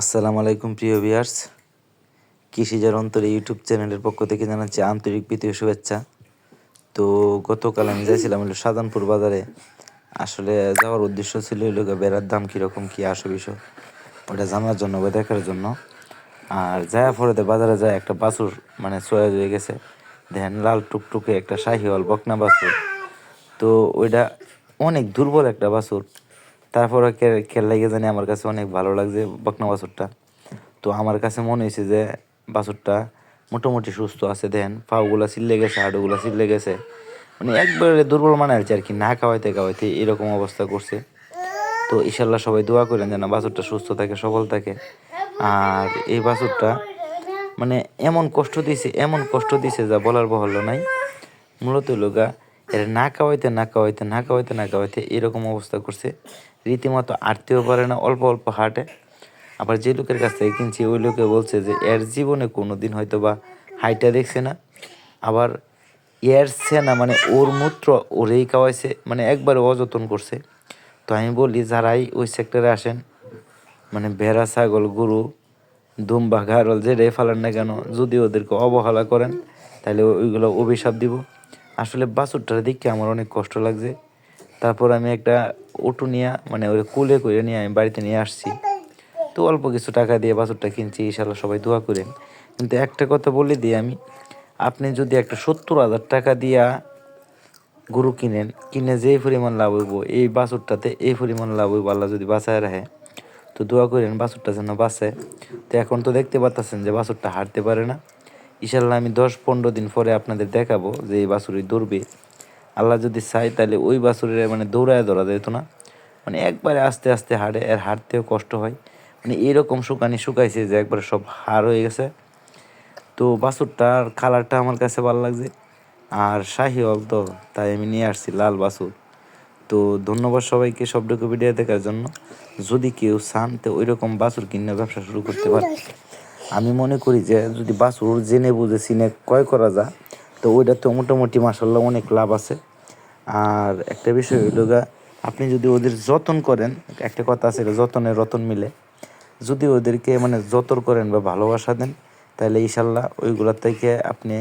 আসসালামু আলাইকুম, প্রিয় ভিউয়ার্স। কৃষিজার অন্তরে ইউটিউব চ্যানেলের পক্ষ থেকে জানাচ্ছি আন্তরিক প্রীতি শুভেচ্ছা। তো গতকাল আমি যাইছিলাম হলো সাজানপুর বাজারে। আসলে যাওয়ার উদ্দেশ্য ছিল হলো বেড়ার দাম কীরকম, কী আসো বিষয়, ওটা জানার জন্য বা দেখার জন্য। আর যায়া পরেতে বাজারে যায় একটা বাছুর মানে চয়েস হয়ে গেছে। দেখেন লাল টুকটুকে একটা শাহিওয়াল বকনা বাছুর। তো ওইটা অনেক দুর্বল একটা বাছুর। তারপরে খেল লাগে জানি আমার কাছে অনেক ভালো লাগছে বকনা বাছুরটা। তো আমার কাছে মনে হয়েছে যে বাছুরটা মোটামুটি সুস্থ আছে দেন পাগুলা চিল্লে গেছে, হাড়ুগুলা চিল্লে গেছে। মানে একবারে দুর্বল মানে আর কি না খাওয়াইতে খাওয়াইতে এরকম অবস্থা করছে। তো ইনশাল্লাহ সবাই দোয়া করেন যেন বাছুরটা সুস্থ থাকে, সবল থাকে। আর এই বাছুরটা মানে এমন কষ্ট দিছে, এমন কষ্ট দিছে যা বলার বহল্য নাই। মূলত লোকা এর না খাওয়াইতে না খাওয়াইতে না খাওয়াইতে না খাওয়াইতে এরকম অবস্থা করছে। রীতিমতো আটতেও পারে না, অল্প অল্প হাঁটে। আবার যে লোকের কাছ থেকে কিনছি, ওই লোকে বলছে যে, এর জীবনে কোনো দিন হয়তো বা হাইটা দেখছে না। আবার এর না মানে ওর মূত্র ওরেই খাওয়াইছে মানে একবারে অযতন করছে। তো আমি বলি, যারাই ওই সেক্টরে আসেন মানে ভেড়া, ছাগল, গরু, দুম্বা ঘাড়ল যেটাই ফালান না কেন, যদি ওদেরকে অবহেলা করেন, তাহলে ওইগুলো অভিশাপ দিব। আসলে বাছুরটার দেখে আমার অনেক কষ্ট লাগছে। তারপর আমি একটা অটো নিয়ে মানে ওই কুলে করে নিয়ে আমি বাড়িতে নিয়ে আসছি। তো অল্প কিছু টাকা দিয়ে বাছুরটা কিনছি, ইনশাল্লাহ সবাই দোয়া করেন। কিন্তু একটা কথা বলে দিই আমি, আপনি যদি একটা সত্তর হাজার টাকা দিয়া গরু কিনেন, কিনে যেই পরিমাণ লাভ হইব, এই বাছুরটাতে এই পরিমাণ লাভ হইব আল্লাহ যদি বাঁচায় রাখে। তো দোয়া করেন বাছুরটা যেন বাঁচে। তো এখন তো দেখতে পাচ্ছেন যে বাছুরটা হাঁটতে পারে না। ইনশাল্লাহ আমি দশ পনেরো দিন পরে আপনাদের দেখাবো যে এই বাছুরি দৌড়বে। আল্লাহ যদি চাই তাহলে ওই বাছুরের মানে দৌড়ায় ধরা যেত না। মানে একবারে আস্তে আস্তে হাঁটে, এর হাঁটতেও কষ্ট হয়। মানে এরকম শুকানি শুকাইছে যে একবারে সব হাড় হয়ে গেছে। তো বাছুরটার কালারটা আমার কাছে ভালো লাগছে। আর শাহি তো, তাই আমি নিয়ে আসছি লাল বাছুর। তো ধন্যবাদ সবাইকে সবটুকু ভিডিও দেখার জন্য। যদি কেউ চান তো ওই রকম বাছুর কিনে ব্যবসা শুরু করতে পারে। আমি মনে করি যে যদি বাছুর জেনে বুঝে চিনে ক্রয় করা যায়, তো ওইটা তো মোটামুটি মাসাল্লাহ অনেক লাভ আছে। আর একটা বিষয় হইল আপনি যদি ওদের যতন করেন, একটা কথা আছে যতনে রতন মিলে, যদি ওদেরকে মানে যতন করেন বা ভালোবাসা দেন, তাহলে ইশাল্লাহ ওইগুলোর থেকে আপনি